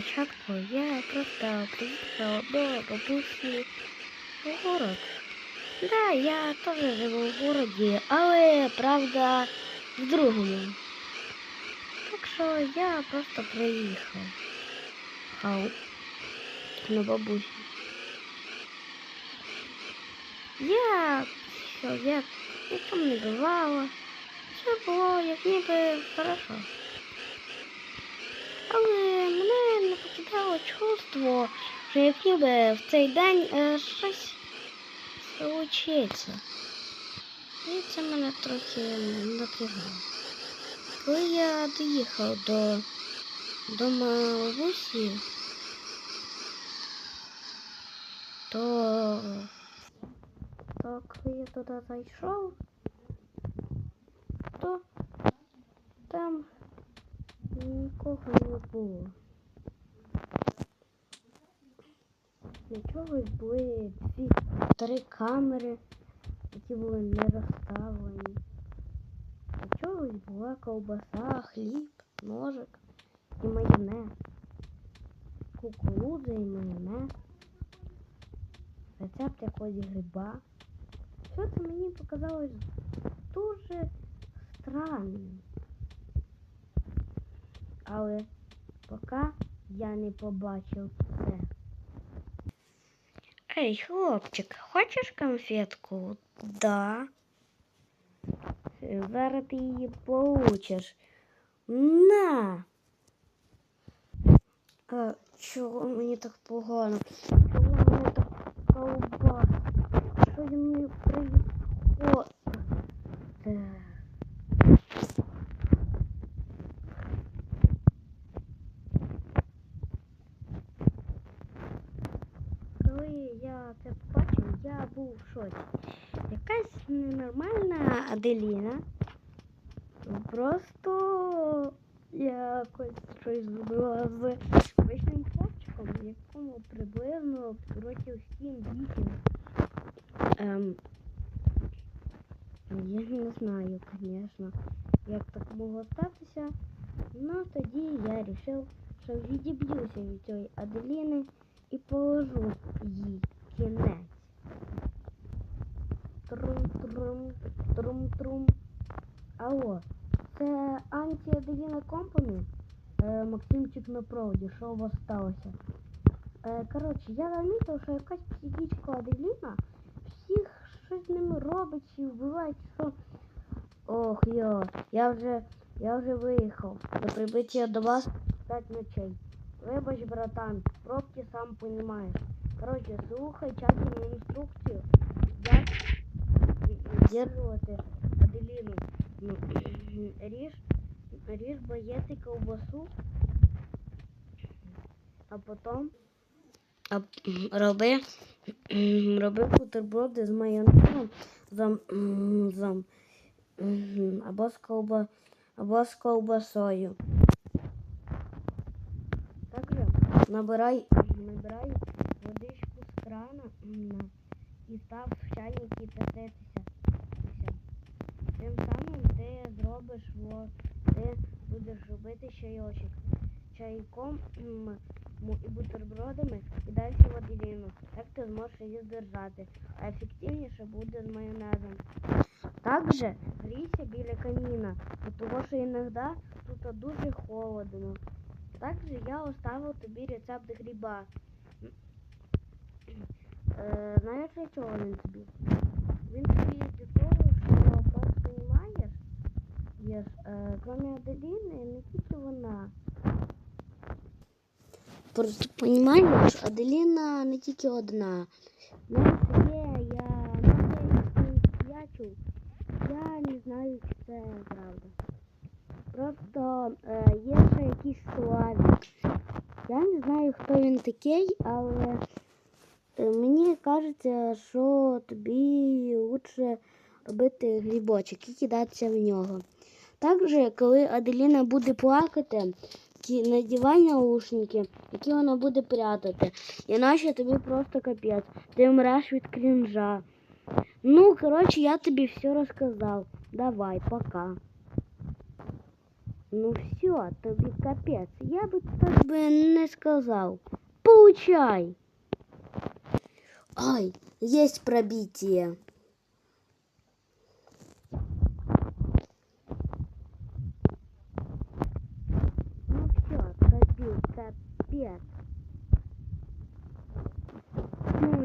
спочатку я просто приїхав до бабусі в город. Да, я теж живу в городі, але правда в другому. Так що я просто приїхав. Хау. На бабусі. Я все, як нічого не бувало. Все було як ніби хорошо. Але мене не покидало чувство, що як ніби в цей день е, щось случиться. І це мене трохи напрягало. Коли я доїхав до дома бабусі, то, то коли я туди зайшов, то там нікого не було. Для чогось були дві три камери, які були не розставлені. Для чогось була ковбаса, хліб, ножик і майонез. Кукурудза і майонез. Рецепт якогось гриба. Все це мені показалось дуже странним. Але поки я не побачив це. Ей, хлопчик, хочеш конфетку? Да. Зараз ти її получиш. На. А, чого мені так погано? Чого мені так колба? Що зі мною происходит? Коли я це побачив, я був шоці. Якась ненормальна Аделіна. Просто якось щось зробила з обичним хлопчиком, якому приблизно років 7-8. Ем, я не знаю, звісно, як так могло статися. Ну тоді я вирішив, що відіб'юся від цієї Аделіни і положу їй кінець. Трум-трум, трум-трум. Алло, це Компані? Е, Максимчик на проводі, що у вас сталося? Е, коротше, я замітив, що якась психічка Аделіна всіх щось з ними робить і вбиває, що. Ох, йо, я вже, я вже виїхав. До прибиття до вас 5 ночей. Вибач, братан, пробки сам понимаешь. Короче, слухай тщательно инструкцию, як удержувати Аделіну. Ну, ріж, ріж боєти ковбасу, а потім а, роби, роби бутерброди з майонезом зам, зам, або з ковба, або з ковбасою. Также набирай, набирай водичку з крана і став в чайник кипятитися. Все. Тим самим ти зробиш, ти будеш робити чайочок. Чайком і бутербродами і далі в Аделіну. Так ти зможеш її здержати. А ефективніше буде з майонезом. Також грійся біля каміна, тому що іноді тут дуже холодно. Також я оставив тобі рецепт гриба. Е, знаєш, чого він тобі? Він тобі для того, що просто розумієш, є е, крім Аделіни, не тільки вона. Просто розумієш, Аделіна не тільки одна. Знаєш, є, я, ну, я, не знаю, чи це правда. Просто е, є ще якийсь Славік. Я не знаю, хто він такий, але е, мені кажеться, що тобі краще робити грибочок і кидатися в нього. Також, коли Аделіна буде плакати, ті- надівай наушники, які вона буде прятати. Іначе тобі просто капець. Ти вмреш від крінжа. Ну, коротше, я тобі все розказав. Давай, пока. Ну все, тобі капець. Я би так би не сказав. Получай. Ай, есть пробитие.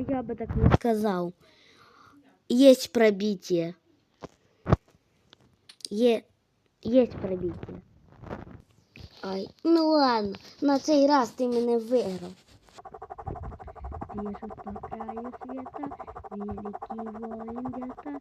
Я бы так не сказал. Есть пробитие. Е... Есть пробитие. Ай, ну ладно, на цей раз ти мене виграв. Бежит по краю света, великий воин где-то,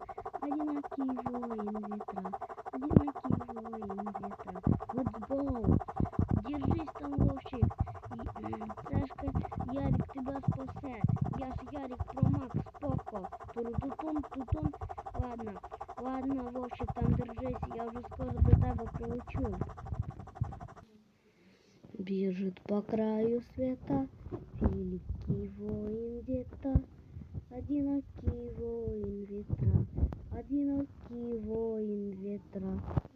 Я же Ярик Промак, споко. тутун тутун тутун. Ладно, ладно, в общем там держись, я уже скоро до тебя получу. Бежит по краю света великий воин где-то, одинокий воин ветра, одинокий воин ветра.